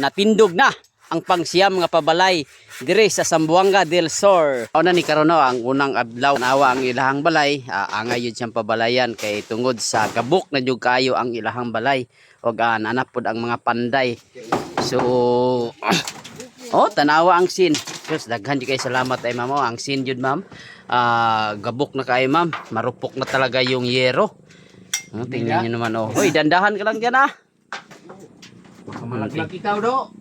natindog na ang pangsiyam nga pabalay dire sa Sambuanga del Sur. Una ni karon no, ang unang adlaw nawa ang ilahang balay, ah, angay yun siyang pabalayan kay tungod sa gabok na jud kayo ang ilahang balay ug uh, nanapod ang mga panday. So oh, tanawa ang sin. Sus, daghan di kay salamat ay ma'am. Ang sin jud ma'am. Ah, gabok na kayo ma'am. Marupok na talaga yung yero. Oh, tingnan niyo naman oh. Hoy, dandahan ka lang diyan ah. Malaglag ikaw do.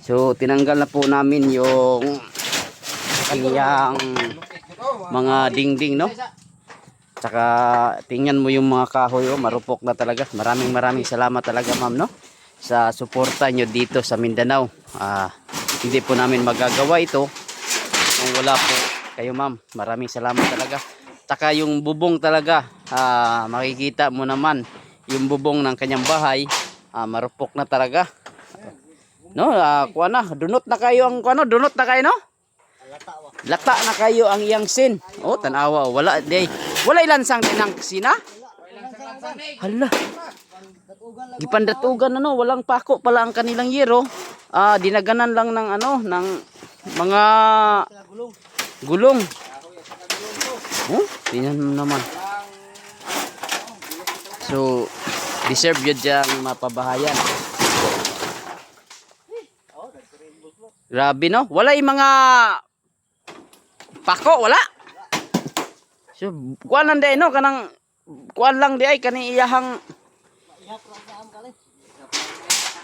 So, tinanggal na po namin yung kaniyang mga dingding, no? Tsaka, tingnan mo yung mga kahoy, oh, marupok na talaga. Maraming maraming salamat talaga, ma'am, no? Sa suporta nyo dito sa Mindanao. Ah, hindi po namin magagawa ito kung wala po kayo, ma'am. Maraming salamat talaga. Tsaka yung bubong talaga, ah, makikita mo naman yung bubong ng kanyang bahay, ah, marupok na talaga. No, ah, kuha na, dunot na kayo ang kuha no, dunot na kayo no? Lata na kayo ang iyang sin. Oh, tanawa, oh, wala day. Wala ilansang tinang sina? Hala. Gipandatugan ano, walang pako pala ang kanilang yero. Ah, dinaganan lang ng ano, ng mga gulong. Oh, tingnan naman. So, deserve yun diyang mapabahayan. Grabe no? Wala yung mga pako, wala. So, kuan lang day no kanang kuan lang di ay kani iyahang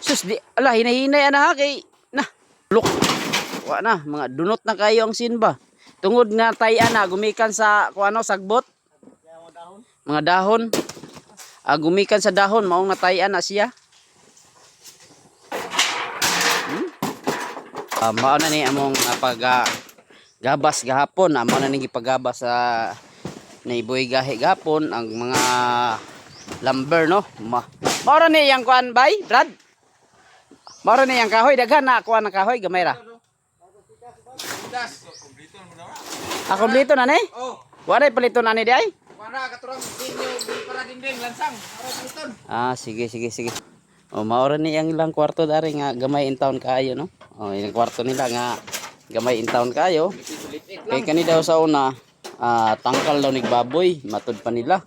Sus di ala hinahinay ana ha kay na look. Wa na mga dunot na kayo ang sinba. Tungod nga tay ana gumikan sa kuano sagbot. Mga dahon. Ah, gumikan sa dahon maong natayan na siya. Uh, mao na ni among uh, pag ah, gabas gahapon amo na ni gipagabas sa naiboy gahi gahapon ang mga lumber no Ma mao ra ni yang kuan bay brad mao ra ni yang kahoy daghan na kuan na kahoy gamay ra Ah, kompleto na ni? Oh, Wala palito na ni di ay? para katurang dinyo Ah, sige, sige, sige. O, maura ni ang ilang kwarto dari nga gamay in town kayo, no? O, ilang kwarto nila nga gamay in town kayo. Kay kani daw sa una, ah, tangkal daw ni baboy, matud pa nila.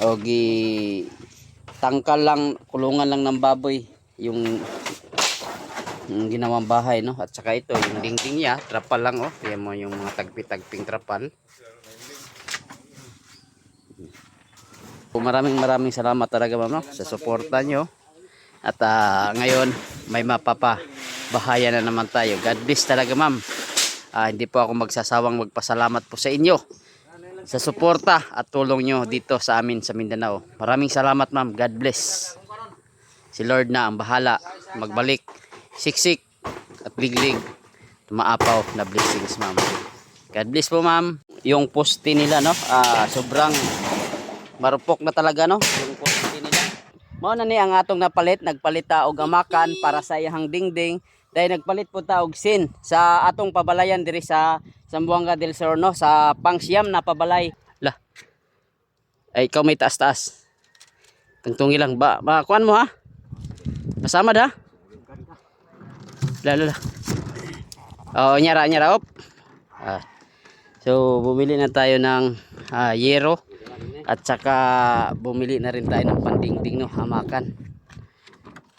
O, gi tangkal lang, kulungan lang ng baboy yung yung ginawang bahay, no? At saka ito, yung dingding niya, trapal lang, oh. Kaya mo yung mga tagpi-tagping trapal. Po, maraming maraming salamat talaga ma'am no, sa suporta nyo. At ah, ngayon may mapapa bahaya na naman tayo. God bless talaga ma'am. Ah, hindi po ako magsasawang magpasalamat po sa inyo sa suporta at tulong nyo dito sa amin sa Mindanao. Maraming salamat ma'am. God bless. Si Lord na ang bahala magbalik siksik at liglig tumaapaw na blessings ma'am. God bless po ma'am. Yung poste nila no, ah, sobrang marupok na talaga no? Yung poste nila. Mao na ni ang atong napalit. Nagpalit ta og amakan para sa iyang dingding. Dahil nagpalit po ta og sin sa atong pabalayan diri sa Sambuanga del Sur no? Sa pangsiyam na pabalay. Lah ay ikaw may taas-taas. Tungtungi lang ba? Ba kuan mo ha? Kasama da? Lalo la oh nyara nyara. Op. Ah. so bumili na tayo ng ah, yero at saka bumili na rin tayo ng pandingding no, hamakan.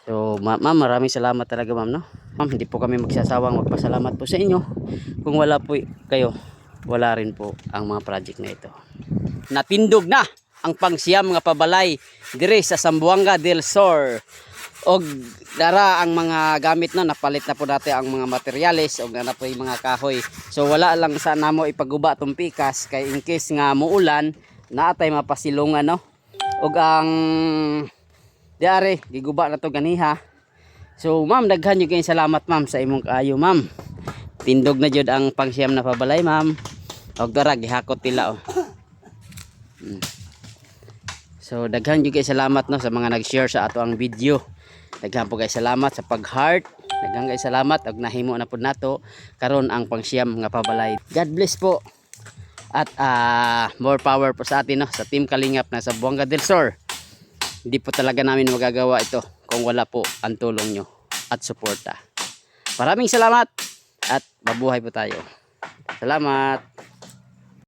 So ma ma'am maraming salamat talaga ma'am no. Ma'am hindi po kami magsasawang magpasalamat po sa inyo. Kung wala po kayo, wala rin po ang mga project na ito. Natindog na ang pangsiyam nga pabalay dire sa Sambuanga del Sur. Og dara ang mga gamit na napalit na po dati ang mga materyales og na po yung mga kahoy. So wala lang sa namo ipaguba tong pikas kay in case nga muulan naatay mapasilungan no ug ang diare giguba na to ganiha. So ma'am daghan yung kayong salamat ma'am sa imong kaayo ma'am. Tindog na jud ang pangsiyam na pabalay ma'am. Og dara gihakot tila oh. Mm. so daghan yung kayong salamat no sa mga nag-share sa ato ang video. Daghan po kay salamat sa pag-heart. Daghan kay salamat og nahimo na pud nato karon ang pangsiyam nga pabalay. God bless po at uh, more power po sa atin no? sa Team Kalingap na sa Buanga del Sur. Hindi po talaga namin magagawa ito kung wala po ang tulong nyo at suporta. Maraming salamat at mabuhay po tayo. Salamat!